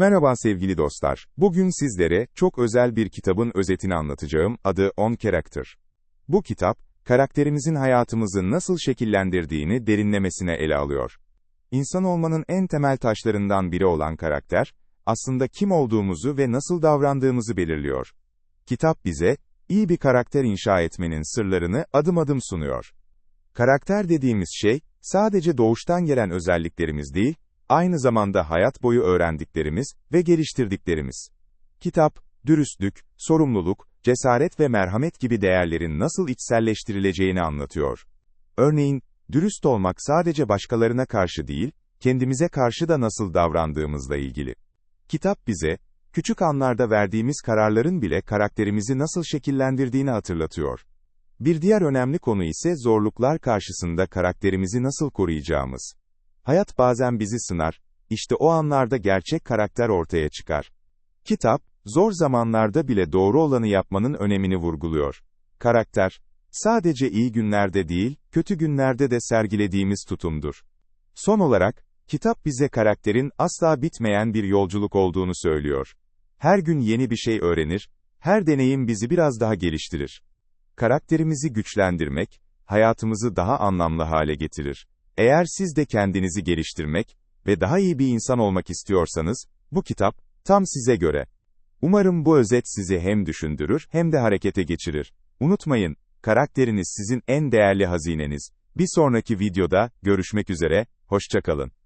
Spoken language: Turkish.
Merhaba sevgili dostlar. Bugün sizlere çok özel bir kitabın özetini anlatacağım. Adı On Character. Bu kitap, karakterimizin hayatımızı nasıl şekillendirdiğini derinlemesine ele alıyor. İnsan olmanın en temel taşlarından biri olan karakter, aslında kim olduğumuzu ve nasıl davrandığımızı belirliyor. Kitap bize, iyi bir karakter inşa etmenin sırlarını adım adım sunuyor. Karakter dediğimiz şey, sadece doğuştan gelen özelliklerimiz değil, aynı zamanda hayat boyu öğrendiklerimiz ve geliştirdiklerimiz. Kitap, dürüstlük, sorumluluk, cesaret ve merhamet gibi değerlerin nasıl içselleştirileceğini anlatıyor. Örneğin, dürüst olmak sadece başkalarına karşı değil, kendimize karşı da nasıl davrandığımızla ilgili. Kitap bize, küçük anlarda verdiğimiz kararların bile karakterimizi nasıl şekillendirdiğini hatırlatıyor. Bir diğer önemli konu ise zorluklar karşısında karakterimizi nasıl koruyacağımız. Hayat bazen bizi sınar, işte o anlarda gerçek karakter ortaya çıkar. Kitap, zor zamanlarda bile doğru olanı yapmanın önemini vurguluyor. Karakter, sadece iyi günlerde değil, kötü günlerde de sergilediğimiz tutumdur. Son olarak, kitap bize karakterin asla bitmeyen bir yolculuk olduğunu söylüyor. Her gün yeni bir şey öğrenir, her deneyim bizi biraz daha geliştirir. Karakterimizi güçlendirmek, hayatımızı daha anlamlı hale getirir. Eğer siz de kendinizi geliştirmek ve daha iyi bir insan olmak istiyorsanız, bu kitap, tam size göre. Umarım bu özet sizi hem düşündürür hem de harekete geçirir. Unutmayın, karakteriniz sizin en değerli hazineniz. Bir sonraki videoda, görüşmek üzere, hoşçakalın.